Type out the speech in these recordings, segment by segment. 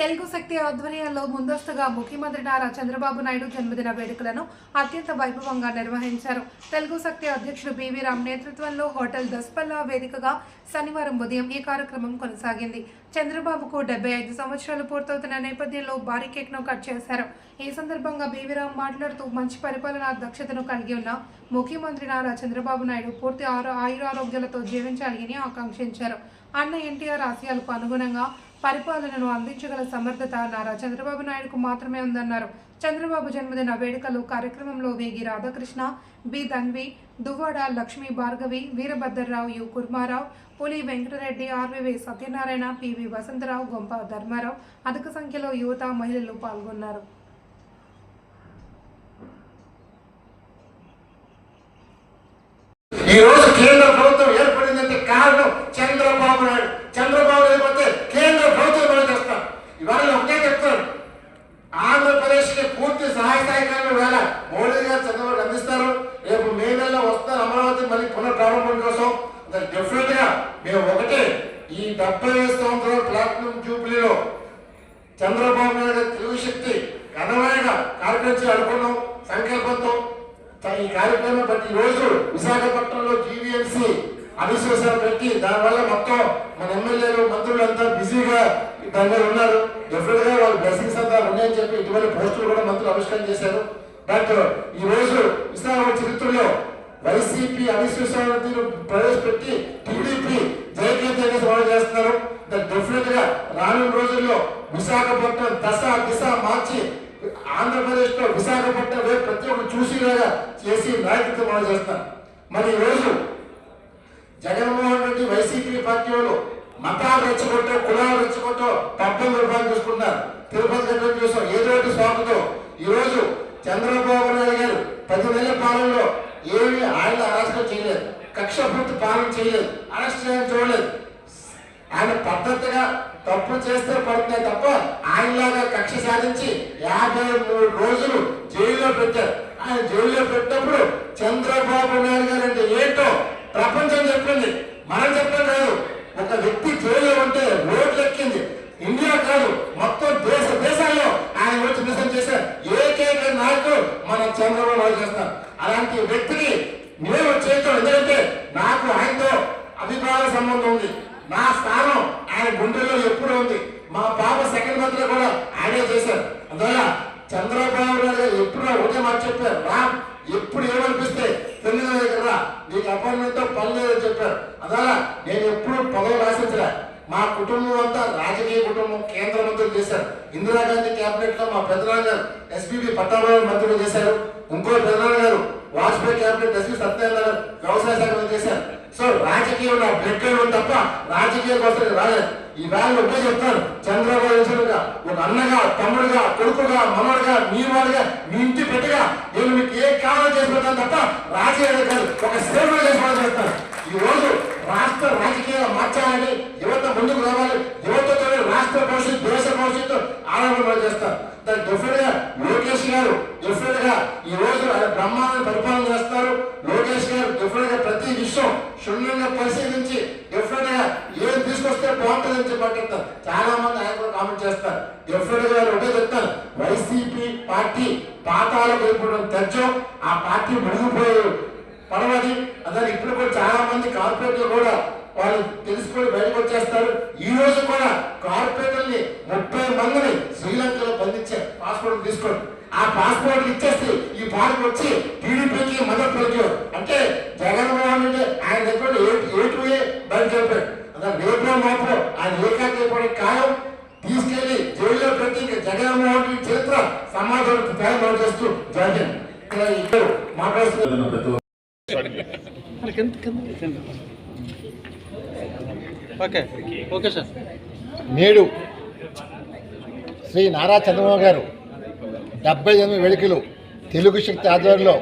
తెలుగు శక్తి ఆధ్వర్యంలో ముందస్తుగా ముఖ్యమంత్రి నారా చంద్రబాబు నాయుడు జన్మదిన వేడుకలను అత్యంత వైభవంగా నిర్వహించారు. తెలుగు శక్తి అధ్యక్షుడు బివి రామ్ నేతృత్వంలో హోటల్ దస్పల్లా వేదికగా శనివారం ఉదయం ఈ కార్యక్రమం కొనసాగింది. చంద్రబాబుకు డెబ్బై ఐదు సంవత్సరాలు పూర్తవుతున్న నేపథ్యంలో భారీ కేక్ను కట్ చేశారు. ఈ సందర్భంగా బీవీరామ్ మాట్లాడుతూ మంచి పరిపాలనా దక్షతను కలిగి ఉన్న ముఖ్యమంత్రి నారా చంద్రబాబు నాయుడు పూర్తి ఆరో ఆయురారోగ్యాలతో జీవించాలి అని ఆకాంక్షించారు. అన్న ఎన్టీఆర్ ఆశయాలకు అనుగుణంగా పరిపాలనను అందించగల సమర్థత నారా చంద్రబాబు నాయుడుకు మాత్రమే ఉందన్నారు. చంద్రబాబు జన్మదిన వేడుకలు కార్యక్రమంలో Vegi Radhakrishna B. Dhanvi Duvvada Lakshmi Bhargavi Veerabhadrarao U. Kurmarao Puli Venkatareddy RVV Satyanarayana PV Vasantharao Gompa Dharmarao అధిక సంఖ్యలో యువత మహిళలు పాల్గొన్నారు ఈ రోజు కేంద్ర ప్రభుత్వం ఏర్పడిందంటే కారణం చంద్రబాబు నాయుడు చంద్రబాబు లేకపోతే కేంద్ర ప్రభుత్వం మనం చేస్తాం ఇవాళ నేను ఒకటే చెప్తాను ఆంధ్రప్రదేశ్కి పూర్తి సహాయ సహకారాలు వేళ మోడీ గారు చంద్రబాబు అందిస్తారు రేపు మే నెలలో వస్తారు అమరావతి మళ్ళీ పునఃప్రారంభం కోసం డెఫినెట్గా మేము ఒకటే ఈ డెబ్బై ఐదు సంవత్సరాల ప్లాటినం జూబ్లీలో. చంద్రబాబు నాయుడు గారి శక్తి ఘనమైన కార్యక్రమం అనుకున్నాం సంకల్పంతో ఈ కార్యక్రమం ప్రతి రోజు విశాఖపట్నంలో జీవీఎంసీ అవిశ్వాసాలు పెట్టి దానివల్ల మొత్తం మన ఎమ్మెల్యేలు మంత్రులు అంతా బిజీగా దాని మీద ఉన్నారు. డెఫినెట్గా వాళ్ళు బ్లెస్సింగ్స్ అంతా ఉన్నాయని చెప్పి ఇటువంటి పోస్టులు కూడా మంత్రులు ఆవిష్కరణ చేశారు. బట్ ఈ రోజు విశాఖ చరిత్రలో వైసీపీ అవిశ్వాసాలను ప్రవేశపెట్టి టీడీపీ జయకేతగా సవాలు చేస్తున్నారు. డెఫినెట్గా రానున్న రోజుల్లో విశాఖపట్నం దశ దిశ మార్చి ఆంధ్రప్రదేశ్లో విశాఖపట్నం వైపు ప్రతి ఒక్కరు చూసేలాగా చేసి నాయకత్వం అమలు చేస్తారు మరి ఈరోజు రోజు జగన్మోహన్ రెడ్డి వైసీపీ పార్టీ వాళ్ళు మతాలు రెచ్చగొట్టో కులాలు రెచ్చగొట్టో పబ్బం రూపాయలు చూసుకుంటారు తిరుపతి గడ్డం చూసాం. ఏదో ఒకటి ఈరోజు రోజు చంద్రబాబు నాయుడు గారు పది నెలల పాలనలో ఏమీ ఆయన అరాచకం చేయలేదు. కక్షపూర్తి పాలన చేయలేదు అరెస్ట్ చేయడం చూడలేదు. ఆయన పద్ధతిగా తప్పు చేస్తే పడుతున్నాయి తప్ప ఆయనలాగా కక్ష సాధించి యాభై మూడు రోజులు జైల్లో పెట్టారు. ఆయన జైల్లో పెట్టినప్పుడు చంద్రబాబు నాయుడు గారు అంటే ఏంటో ప్రపంచం చెప్పింది మనం చెప్పడం కాదు ఒక వ్యక్తి జైల్లో ఉంటే రోడ్లు ఎక్కింది ఇండియా కాదు మొత్తం దేశ దేశాల్లో ఆయన వచ్చి నిజం చేసే ఏకైక నాయకుడు మన చంద్రబాబు నాయుడు చేస్తారు అలాంటి వ్యక్తిని మేము చేయటం ఎందుకంటే నాకు ఆయనతో అభిప్రాయ సంబంధం ఉంది నా స్థానం ఆయన గుండెల్లో ఎప్పుడూ ఉంది మా పాప సెకండ్ మంత్లో కూడా ఆయనే చేశారు అందువల్ల చంద్రబాబు నాయుడు గారు ఎప్పుడు ఒకటే మాట చెప్పారు రా ఎప్పుడు ఏమనిపిస్తే తెలియదు దగ్గర నీకు అపాయింట్మెంట్తో పని లేదని చెప్పారు. అందువల్ల నేను ఎప్పుడు పదవులు ఆశించలే మా కుటుంబం అంతా రాజకీయ కుటుంబం కేంద్ర మంత్రులు చేశారు. ఇందిరాగాంధీ క్యాబినెట్లో మా పెద్దనాన్న గారు ఎస్పీబీ పట్టాభారావు మంత్రులు చేశారు. ఇంకో పెద్దనాన్న గారు వాజ్పేయి క్యాబినెట్ ఎస్పీ సత్యనారాయణ వ్యవసాయ శాఖ చేశారు. సో రాజకీయం నా బ్లడ్ తప్ప రాజకీయ కోసం రాలేదు. ఈ వేళ ఒకటే చెప్తాను చంద్రబాబు నాయుడుగా ఒక అన్నగా తమ్ముడుగా కొడుకుగా మనవడుగా మీ వాడుగా మీ ఇంటి పెట్టగా నేను మీకు ఏ కావాలో చేసి పెడతాను తప్ప రాజకీయాలు కాదు ఒక సేవలు చేసి పని చేస్తాను. ఈ రోజు రాష్ట్ర రాజకీయాలు మార్చాలని యువత ముందుకు రావాలి. యువతతో రాష్ట్ర భవిష్యత్తు దేశ భవిష్యత్తు ఆరంభంలో చేస్తారు దానికి డెఫినెట్గా లోకేష్ గారు డెఫినెట్గా ఈ రోజు ఆయన బ్రహ్మాండ పరిపాలన చేస్తారు. లోకేష్ గారు డెఫినెట్గా ప్రతి విషయం క్షుణ్ణంగా పరిశీలించి డెఫినెట్గా ఏం తీసుకొస్తే బాగుంటుందని చెప్పి చాలా మంది ఆయన కూడా కామెంట్ చేస్తారు. డెఫినెట్గా ఒకటే చెప్తారు. వైసీపీ పార్టీ పాతాలకు వెళ్ళిపోవడం తెచ్చం ఆ పార్టీ మునిగిపోయారు పడవది అదే. ఇప్పుడు కూడా చాలా మంది కార్పొరేట్లు కూడా వాళ్ళు తెలుసుకొని బయటకు వచ్చేస్తారు. ఈ రోజు కూడా కార్పొరేటర్ని ముప్పై మందిని శ్రీలంకలో బంధించారు పాస్పోర్ట్ తీసుకోండి. ఆ పాస్పోర్ట్ ఇచ్చేస్తే ఈ పార్టీ వచ్చి టీడీపీకి మద్దతు పలికారు అంటే జగన్మోహన్ రెడ్డి ఆయన దగ్గర ఏటు ఏ బయట చెప్పాడు అదే రేపో మాత్రం ఆయన ఏకాకి ఖాయం తీసుకెళ్ళి జైల్లో పెట్టి ఇంకా జగన్మోహన్ రెడ్డి చరిత్ర సమాధానం తయారు చేస్తూ జగన్ ఇక్కడ మాట్లాడుతూ ఓకే ఓకే సార్. నేడు శ్రీ నారా చంద్రబాబు గారు డెబ్బై ఎనిమిది వేడుకలు తెలుగు శక్తి ఆధ్వర్యంలో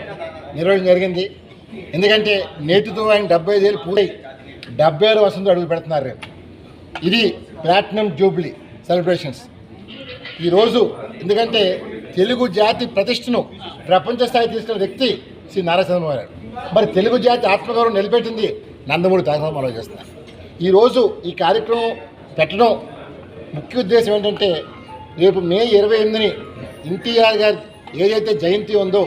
నిర్వహించడం జరిగింది. ఎందుకంటే నేటితో ఆయన డెబ్బై ఐదు ఏళ్ళు పూర్తయి డెబ్బై ఆరు వసంతో అడుగు పెడుతున్నారు రేపు. ఇది ప్లాటినం జూబ్లీ సెలబ్రేషన్స్ ఈరోజు ఎందుకంటే తెలుగు జాతి ప్రతిష్టను ప్రపంచ స్థాయి తీసుకున్న వ్యక్తి శ్రీ నారా చంద్రబాబు గారు. మరి తెలుగు జాతి ఆత్మగౌరవం నిలబెట్టింది నందమూరి తారకరామారావు చేస్తున్నారు. ఈరోజు ఈ కార్యక్రమం పెట్టడం ముఖ్య ఉద్దేశం ఏంటంటే రేపు మే ఇరవై ఎనిమిదిని ఎన్టీఆర్ గారి ఏదైతే జయంతి ఉందో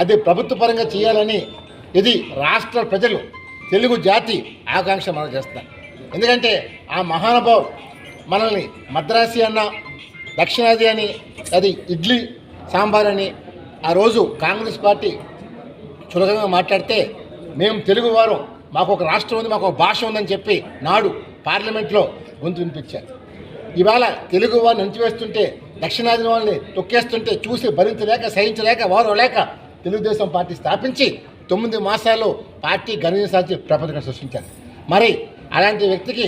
అది ప్రభుత్వ పరంగా చేయాలని ఇది రాష్ట్ర ప్రజలు తెలుగు జాతి ఆకాంక్ష మనం చేస్తాం ఎందుకంటే ఆ మహానుభావు మనల్ని మద్రాసి అన్న దక్షిణాది అని అది ఇడ్లీ సాంబార్ అని ఆ రోజు కాంగ్రెస్ పార్టీ చులకనగా మాట్లాడితే మేము తెలుగువారు మాకు ఒక రాష్ట్రం ఉంది మాకు ఒక భాష ఉందని చెప్పి నాడు పార్లమెంట్లో గొంతు వినిపించారు. ఇవాళ తెలుగు వారిని అణచివేస్తుంటే దక్షిణాది వాళ్ళని తొక్కేస్తుంటే చూసి భరించలేక సహించలేక వారు లేక తెలుగుదేశం పార్టీ స్థాపించి తొమ్మిది మాసాల్లో పార్టీ ఘనత సాధించి ప్రపంచం సృష్టించారు. మరి అలాంటి వ్యక్తికి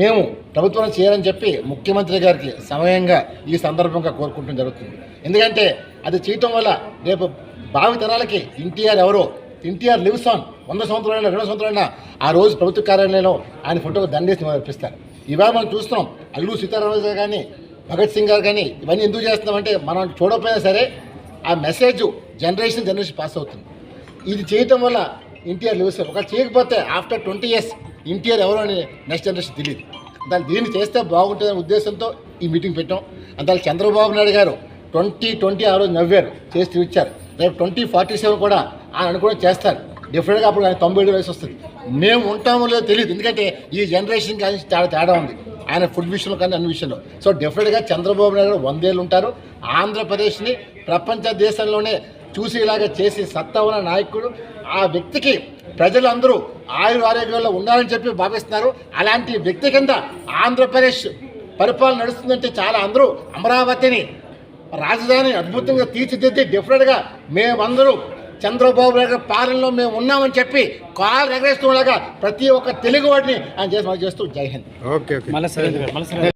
మేము ప్రభుత్వం చేయాలని చెప్పి ముఖ్యమంత్రి గారికి సమయంగా ఈ సందర్భంగా కోరుకుంటూ జరుగుతుంది. ఎందుకంటే అది చేయటం వల్ల రేపు భావితరాలకి ఎన్టీఆర్ ఎవరో ఎన్టీఆర్ లివ్స్ ఆన్ వంద సంవత్సరాలైనా రెండు సంవత్సరాలైనా ఆ రోజు ప్రభుత్వ కార్యాలయంలో ఆయన ఫోటోకు దండేసి అర్పిస్తారు ఇవాళ మనం చూస్తున్నాం అల్లు సీతారామరాజు గారు కానీ భగత్ సింగ్ గారు కానీ ఇవన్నీ ఎందుకు చేస్తున్నామంటే మనం చూడకపోయినా సరే ఆ మెసేజ్ జనరేషన్ జనరేషన్ పాస్ అవుతుంది. ఇది చేయటం వల్ల ఎన్టీఆర్ లివ్స్ ఒక చేయకపోతే ఆఫ్టర్ ట్వంటీ ఇయర్స్ ఎన్టీఆర్ ఎవరో అని నెక్స్ట్ జనరేషన్ తెలియదు. దాన్ని దీన్ని చేస్తే బాగుంటుందనే ఉద్దేశంతో ఈ మీటింగ్ పెట్టాం. అందులో చంద్రబాబు నాయుడు గారు ట్వంటీ ట్వంటీ ఆ రోజు నవ్వారు చేసి ఇచ్చారు. రేపు ట్వంటీ ఫార్టీ సెవెన్ కూడా ఆయన అనుకోవడం చేస్తారు. డిఫరెంట్గా అప్పుడు ఆయన తొంభై ఏడు వయసు వస్తుంది. మేము ఉంటామో లేదో తెలియదు ఎందుకంటే ఈ జనరేషన్ కానీ చాలా తేడా ఉంది. ఆయన ఫుడ్ విషయంలో కానీ అన్ని విషయంలో. సో డెఫినెట్గా చంద్రబాబు నాయుడు గారు వందేళ్ళు ఉంటారు. ఆంధ్రప్రదేశ్ని ప్రపంచ దేశంలోనే చూసేలాగా చేసి సత్తా ఉన్న నాయకుడు. ఆ వ్యక్తికి ప్రజలందరూ ఆయుర ఆరోగ్యంలో ఉండాలని చెప్పి భావిస్తున్నారు. అలాంటి వ్యక్తి కింద ఆంధ్రప్రదేశ్ పరిపాలన నడుస్తుందంటే చాలా అందరూ అమరావతిని రాజధాని అద్భుతంగా తీర్చిదిద్ది డిఫరెంట్గా మేమందరూ చంద్రబాబు నాయుడు పాలనలో మేము ఉన్నామని చెప్పి కాలు ఎగరేస్తుండగా ప్రతి ఒక్క తెలుగు వాడిని ఆయన చేసి చేస్తూ జై హింద్. సరే.